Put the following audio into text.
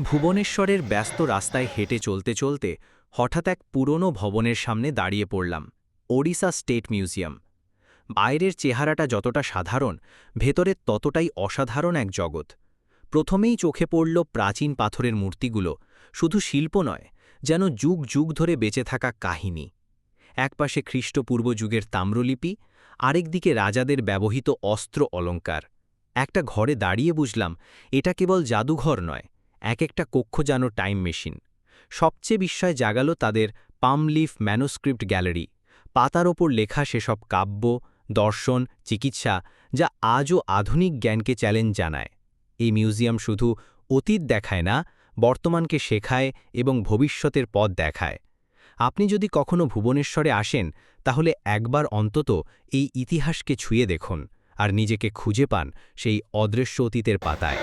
ভুবনেশ্বরের ব্যস্ত রাস্তায় হেঁটে চলতে চলতে হঠাৎ এক পুরনো ভবনের সামনে দাঁড়িয়ে পড়লাম, ওড়িশা স্টেট মিউজিয়াম। বাইরের চেহারাটা যতটা সাধারণ, ভেতরে ততটাই অসাধারণ এক জগৎ। প্রথমেই চোখে পড়ল প্রাচীন পাথরের মূর্তিগুলো, শুধু শিল্প নয়, যেন যুগ যুগ ধরে বেঁচে থাকা কাহিনী। একপাশে খ্রিস্টপূর্ব যুগের তাম্রলিপি আরেকদিকে রাজাদের ব্যবহৃত অস্ত্র অলঙ্কার একটা ঘরে দাঁড়িয়ে বুঝলাম, এটা কেবল জাদুঘর নয় এক একটা কক্ষ যেন টাইম মেশিন। সবচেয়ে বিস্ময় জাগালো তাদের পামলিফ ম্যানোস্ক্রিপ্ট গ্যালারি। পাতার ওপর লেখা সেসব কাব্য, দর্শন, চিকিৎসা যা আজও আধুনিক জ্ঞানকে চ্যালেঞ্জ জানায়। এই মিউজিয়াম শুধু অতীত দেখায় না, বর্তমানকে শেখায় এবং ভবিষ্যতের পথ দেখায়। আপনি যদি কখনো ভুবনেশ্বরে আসেন, তাহলে একবার অন্তত এই ইতিহাসকে ছুঁয়ে দেখুন আর নিজেকে খুঁজে পান সেই অদৃশ্য অতীতের পাতায়।